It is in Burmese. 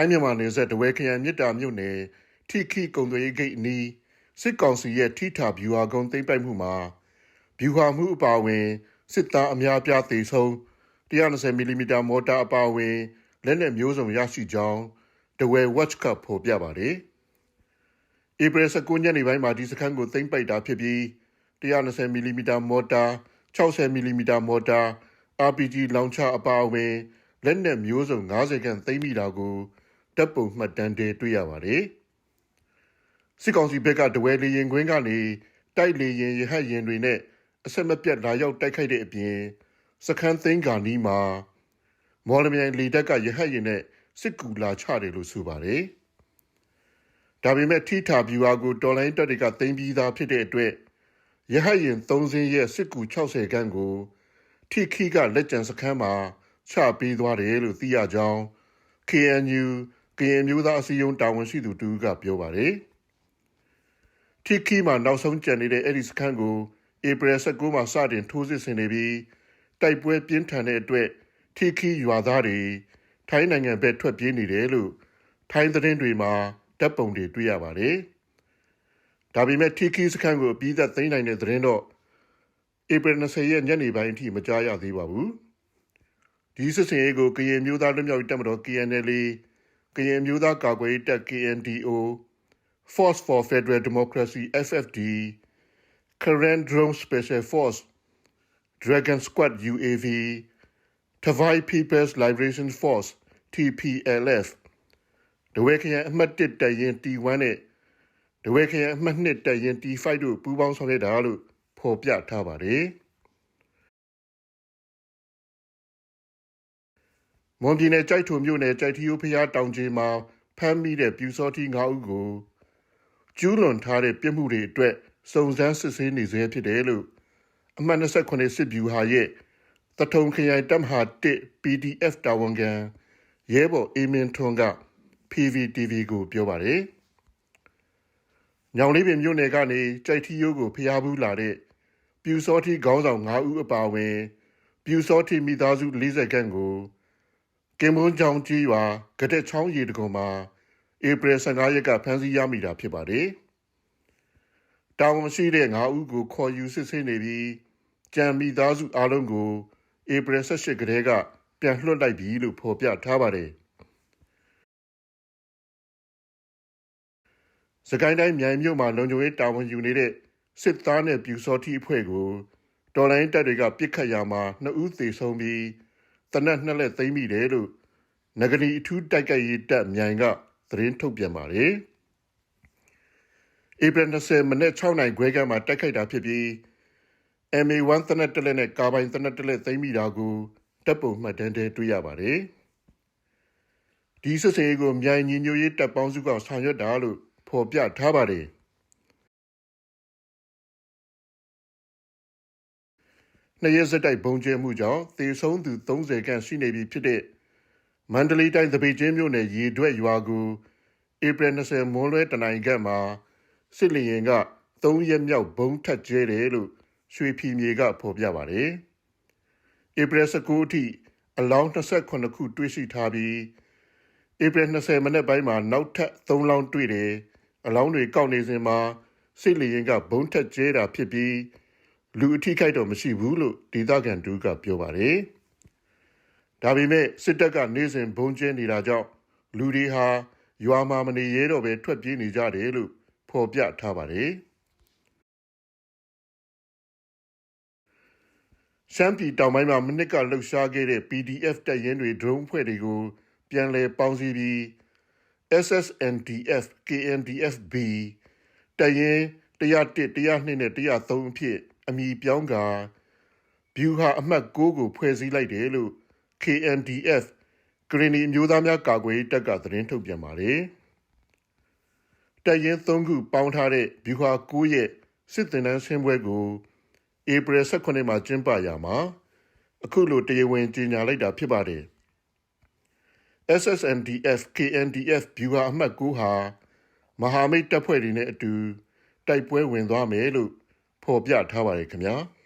ထိုင်းမြန်မာနယ်စပ်တဝဲခရိုင်မြစ်တာမြို့နယ်ထိခိကုံသွေးဂိတ်အနီးစစ်ကောင်စီရဲ့ထိထာဗျူဟာကုန်းသိမ်းပိုက်မှုမှာဗျူဟာမှုအပါအဝင်စစ်သားအများပြားသေဆုံး120မီလီမီတာမော်တာအပါအဝင်လက်နက်မျိုးစုံရရှိကြောင်းတဝဲ Watch Cup ဖော်ပြပါတယ်။ဧပြီ19ရက်နေ့ပိုင်းမှာဒီစခန်းကိုသိမ်းပိုက်တာဖြစ်ပြီး120မီလီမီတာမော်တာ60မီလီမီတာမော်တာ RPG လောင်ချအပါအဝင်လက်နက်မျိုးစုံ90ခန့်သိမ်းမိတာကို တပ်ပုံမှတ်တမ်းတွေတွေ့ရပါတယ်။စစ်ကောင်စီဘက်ကတဝဲလေရင်ခွင်းကနေတိုက်လေရင်ရဟတ်ရင်တွေနဲ့အဆက်မပြတ်လာရောက်တိုက်ခိုက်တဲ့အပြင်စခန်းသိန်းကာနီးမှာမော်လမြိုင်လေတပ်ကရဟတ်ရင်နဲ့စစ်ကူလာချတယ်လို့ဆိုပါတယ်။ဒါပေမဲ့ထိထာဗျူဟာကိုတော်လိုင်းတပ်တွေကသိမ်းပြီးသားဖြစ်တဲ့အတွက်ရဟတ်ရင်3စင်းရဲ့စစ်ကူ60ခန်းကို ထိခိကလက်ကျန်စခန်းမှာချပေးသွားတယ်လို့သိရကြောင်း KNU ကရင်မျိုးသားအစည်းအရုံးတာဝန်ရှိသူတူကပြောပါတယ်။ထိခိမှာနောက်ဆုံးကြံနေတဲ့အဲ့ဒီစခန်းကိုဧပြီ19မှာစတင်ထိုးစစ်ဆင်နေပြီးတိုက်ပွဲပြင်းထန်တဲ့အတွက်ထိခိရွာသားတွေထိုင်းနိုင်ငံဘက်ထွက်ပြေးနေတယ်လို့ထိုင်းသတင်းတွေမှာတပ်ပုံတွေတွေ့ရပါတယ်။ဒါပေမဲ့ထိခိစခန်းကိုအပြီးသက်သိမ်းနိုင်တဲ့သတင်းတော့ဧပြီ20ရက်ညနေပိုင်းအထိမကြားရသေးပါဘူး။ဒီစစ်စင်ရေးကိုကရင်မျိုးသားလွတ်မြောက်ရေးတပ်မတော် KNL ကရင်မျိုးသားကာကွယ်ရေးတပ် KNDO Force for Federal Democracy FFD Current Drone Special Force Dragon Squad UAV Tavai People's Liberation Force TPLF ဒဝဲခရိုင်အမှတ်1တပ်ရင်း T1 နဲ့ဒဝဲခရိုင်အမှတ်2တပ်ရင်း T5 တို့ပူးပေါင်းဆောင်ရွက်တာလို့ဖော်ပြထားပါတယ်။ မွန်ပြည်နယ်ကြိုက်ထုံမြို့နယ်ကြိုက်ထီယိုဖျားတောင်ကြီးမှာဖမ်းမိတဲ့ပြူစောတိ9ဦးကိုကျူးလွန်ထားတဲ့ပြစ်မှုတွေအတွက်စုံစမ်းစစ်ဆေးနေဆဲဖြစ်တယ်လို့အမှတ်28စစ်ဗျူဟာရဲ့တထုံခရိုင်တပ်မဟာ1 PDF တာဝန်ခံရဲဘော်အေမင်ထွန်းက PVTV ကိုပြောပါတယ်။ညောင်လေးပင်မြို့နယ်ကနေကြိုက်ထီယိုးကိုဖျားဘူးလာတဲ့ပြူစောတိခေါင်းဆောင်9ဦးအပါအဝင် ပြူစောတိမိသားစု40ခန့်ကို ကင်မွန်းချောင်းကြီးရွာကတဲ့ချောင်းရီတကုံမှာဧပြီ15ရက်ကဖမ်းဆီးရမိတာဖြစ်ပါတယ်။တာဝန်ရှိတဲ့9ဦးကိုခေါ်ယူစစ်ဆေးနေပြီးကြံမိသားစုအလုံးကိုဧပြီ18ကတည်းကပြန်လွှတ်လိုက်ပြီလို့ဖော်ပြထားပါတယ်။စကိုင်းတိုင်းမြိုင်မြို့မှာလုံခြုံရေးတာဝန်ယူနေတဲ့စစ်သားနဲ့ပြူစောတိအဖွဲ့ကိုတော်လိုင်းတပ်တွေကပြစ်ခတ်ရမှာနှစ်ဦးသေဆုံးပြီး တနက်နှစ်လက်သိမ်းမိတယ်လို့နဂရီအထူးတိုက်ကြရေးတပ်မြိုင်ကသတင်းထုတ်ပြန်ပါတယ်။ဧပြီ20မိနစ်6နိုင်ခွဲကမှတိုက်ခိုက်တာဖြစ်ပြီး MA1 တနက်တလက်နဲ့ကာဘိုင်တနက်တလက်သိမ်းမိတာကိုတပ်ပုံမှတ်တမ်းတွေတွေ့ရပါတယ်။ဒီစစ်စေးကိုမြိုင်ညီညွတ်ရေးတပ်ပေါင်းစုကဆောင်ရွက်တာလို့ဖော်ပြထားပါတယ်။ နှစ်ရက်စတိုက်ဘုံကျဲမှုကြောင့်သေဆုံးသူ30ခန့်ရှိနေပြီဖြစ်တဲ့မန္တလေးတိုင်းသပိတ်ကျင်းမြို့နယ်ရေတွက်ရွာကိုဧပြီ20မွန်းလွဲတနိုင်ခန့်မှာစစ်လျင်က3ရက်မြောက်ဘုံထက်ကျဲတယ်လို့ရွှေဖြီမြေကဖော်ပြပါတယ်။ဧပြီ19အထိအလောင်း28ခုတွေ့ရှိထားပြီးဧပြီ20မိနစ်ပိုင်းမှာနောက်ထပ်3လောင်းတွေ့တယ်။အလောင်းတွေကောက်နေစဉ်မှာစစ်လျင်ကဘုံထက်ကျဲတာဖြစ်ပြီး လူအထိခိုက်တော့မရှိဘူးလို့ဒေသခံတူကပြောပါတယ်။ဒါပေမဲ့စစ်တပ်ကနေစဉ်ဘုံကျင်းနေတာကြောင့်လူတွေဟာရွာမှာမနေရဲတော့ပဲထွက်ပြေးနေကြတယ်လို့ဖော်ပြထားပါတယ်။ရှမ်းပြည်တောင်ပိုင်းမှာမနစ်ကလှုပ်ရှားခဲ့တဲ့ PDF တပ်ရင်းတွေ drone ဖွဲ့တွေကိုပြန်လည်ပေါင်းစည်းပြီး SSNDF KNDFB တပ်ရင်း101 102နဲ့103အဖြစ် အမည်ပြောင်းကာဗျူဟာအမှတ်6ကိုဖွဲ့စည်းလိုက်တယ်လို့ KNDF ကရင်နီမျိုးသားများကာကွယ်ရေးတပ်ကသတင်းထုတ်ပြန်ပါတယ်။တပ်ရင်း3ခုပေါင်းထားတဲ့ဗျူဟာ9ရဲ့စစ်တင်တန်းဆင်းပွဲကိုဧပြီ18မှာကျင်းပရာမှာအခုလိုတရားဝင်ကြေညာလိုက်တာဖြစ်ပါတယ်။ SSNDF KNDF ဗျူဟာအမှတ်9ဟာမဟာမိတ်တပ်ဖွဲ့တွေနဲ့အတူတိုက်ပွဲဝင်သွားမယ်လို့ ဖော်ပြထားပါတယ်ခင်ဗျာ။